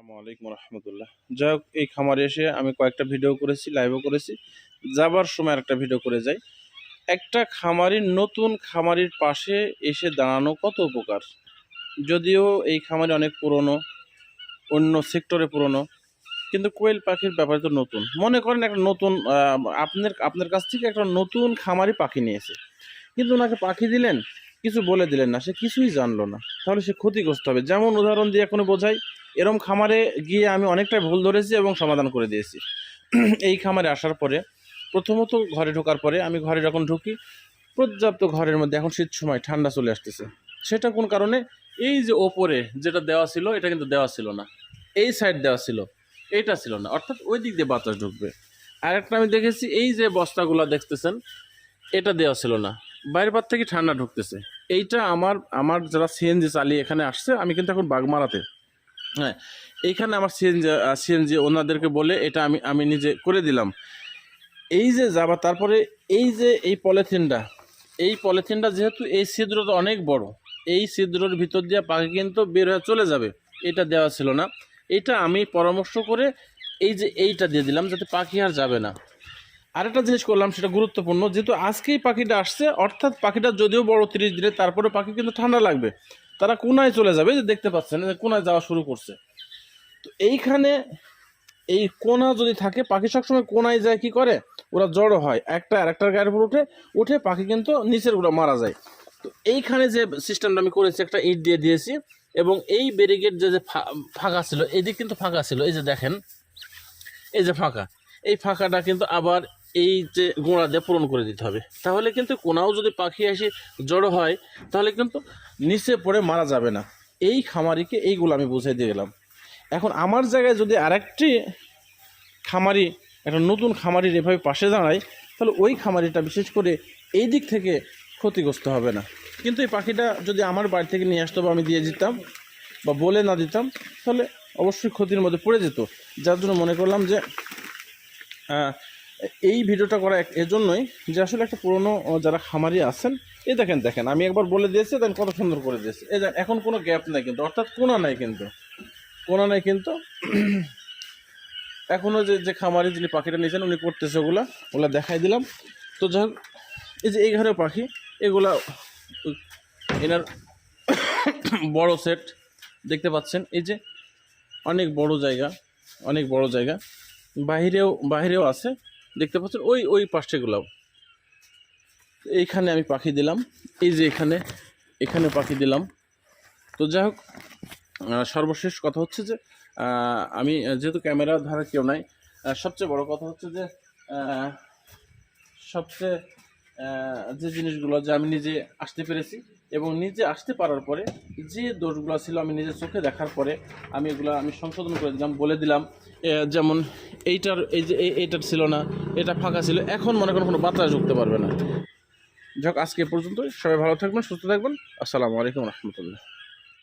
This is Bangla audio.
আসসালামু রহমতুল্লাহ। যাই হোক এই খামারে এসে আমি কয়েকটা ভিডিও করেছি লাইভও করেছি। যাবার সময় একটা ভিডিও করে যাই। একটা খামারির নতুন খামারির পাশে এসে দাঁড়ানো কত উপকার? যদিও এই খামারি অনেক পুরনো, অন্য সেক্টরে পুরনো, কিন্তু কোয়েল পাখির ব্যাপারে তো নতুন। মনে করেন একটা নতুন আপনার আপনার কাছ থেকে একটা নতুন খামারি পাখি নিয়েছে। কিন্তু ওনাকে পাখি দিলেন, কিছু বলে দিলেন না, সে কিছুই জানলো না। তাহলে সে ক্ষতিগ্রস্ত হবে। যেমন উদাহরণ দিয়ে এখনও বোঝাই এরম খামারে গিয়ে আমি অনেকটাই ভুল ধরেছি এবং সমাধান করে দিয়েছি। এই খামারে আসার পরে প্রথমত ঘরে ঢোকার পরে আমি ঘরে যখন ঢুকি, পর্যাপ্ত ঘরের মধ্যে এখন শীত সময়, ঠান্ডা চলে আসতেছে। সেটা কোন কারণে? এই যে ওপরে যেটা দেওয়া ছিল, এটা কিন্তু দেওয়া ছিল না। এই সাইড দেওয়া ছিল, এইটা ছিল না। অর্থাৎ ওই দিক দিয়ে বাতাস ঢুকবে। আর একটা আমি দেখেছি, এই যে বস্তাগুলো দেখতেছেন, এটা দেওয়া ছিল না। বাইরের পার থেকে ঠান্ডা ঢুকতেছে। এইটা আমার আমার যারা সিএনজি চালিয়ে এখানে আসছে, আমি কিন্তু এখন বাগমারাতে হ্যাঁ এইখানে আমার সিএনজি সিএনজি ওনাদেরকে বলে এটা আমি আমি নিজে করে দিলাম। এই যে যাবা, তারপরে এই যে এই পলিথিনটা এই পলিথিনটা যেহেতু এই ছিদ্রটা অনেক বড়, এই ছিদ্রর ভিতর দিয়ে পাখি কিন্তু বের হয়ে চলে যাবে, এটা দেওয়া ছিল না। এটা আমি পরামর্শ করে এই যে এইটা দিয়ে দিলাম যাতে পাখি আর যাবে না। আরেকটা জিনিস করলাম, সেটা গুরুত্বপূর্ণ, যেহেতু আজকেই পাখিটা আসছে, অর্থাৎ পাখিটা যদিও বড় তিরিশ দিনে তারপরে পাখি কিন্তু ঠান্ডা লাগবে। তারা কোনায় চলে যাবে যে দেখতে পাচ্ছেন কোনায় যাওয়া শুরু করছে। তো এইখানে এই কোনা যদি থাকে, পাখি সবসময় কোনায় যায়, কি করে? ওরা জড়ো হয়। একটা আর একটার গায়ের উপর উঠে উঠে পাখি কিন্তু নিচেরগুলো মারা যায়। তো এইখানে যে সিস্টেমটা আমি করেছি, একটা ইট দিয়ে দিয়েছি এবং এই ব্যারিকেড যে যে ফাঁকা ছিল, এদিক কিন্তু ফাঁকা ছিল। এই যে দেখেন, এই যে ফাঁকা। এই ফাঁকাটা কিন্তু আবার এই যে গোড়া দিয়ে পূরণ করে দিতে হবে। তাহলে কিন্তু কোনাও যদি পাখি এসে জড়ো হয়, তাহলে কিন্তু নিচে পড়ে মারা যাবে না। এই খামারিকে এইগুলো আমি বুঝিয়ে দিয়ে গেলাম। এখন আমার জায়গায় যদি আরেকটি খামারি, একটা নতুন খামারির এভাবে পাশে দাঁড়ায়, তাহলে ওই খামারিটা বিশেষ করে এই দিক থেকে ক্ষতিগ্রস্ত হবে না। কিন্তু এই পাখিটা যদি আমার বাড়ি থেকে নিয়ে আসতো বা আমি দিয়ে দিতাম বা বলে না দিতাম, তাহলে অবশ্যই ক্ষতির মধ্যে পড়ে যেত। যার জন্য মনে করলাম যে এই ভিডিওটা করা এজন্যই যে আসলে একটা পুরনো যারা খামারি আছেন, এই দেখেন দেখেন, আমি একবার বলে দিয়েছি দেন কত সুন্দর করে দিয়েছি। এই দেখ এখন কোনো গ্যাপ নাই কিন্তু, অর্থাৎ কোনা নাই কিন্তু, কোনা নাই কিন্তু। এখনও যে যে খামারি যিনি পাখিটা নিয়েছেন, উনি করতেছে ওগুলা ওগুলা দেখাই দিলাম। তো যাই এই যে এই ঘরের পাখি, এগুলা, এনার বড় সেট দেখতে পাচ্ছেন, এই যে অনেক বড় জায়গা, অনেক বড় জায়গা। বাহিরেও বাহিরেও আছে দেখতে পাচ্ছেন? ওই ওই পাশেগুলাও এইখানে আমি পাখি দিলাম। এই যে এখানে এখানে পাখি দিলাম। তো যাই হোক সর্বশেষ কথা হচ্ছে যে আমি যেহেতু ক্যামেরা ধারা কেউ নাই সবচেয়ে বড় কথা হচ্ছে যে সবচেয়ে যে জিনিসগুলো যে আমি নিজে আসতে পেরেছি এবং নিজে আসতে পারার পরে যে দোষগুলো ছিল আমি নিজের চোখে দেখার পরে আমি এগুলো আমি সংশোধন করে দিলাম, বলে দিলাম। যেমন এইটার, এই যে এই- এইটার ছিল না, এটা ফাঁকা ছিল, এখন মনে করেন কোনো বাতাস ঢুকতে পারবে না। যাক, আজকে পর্যন্ত সবাই ভালো থাকবেন, সুস্থ থাকবেন। আসসালামু আলাইকুম রহমতুল্লাহ।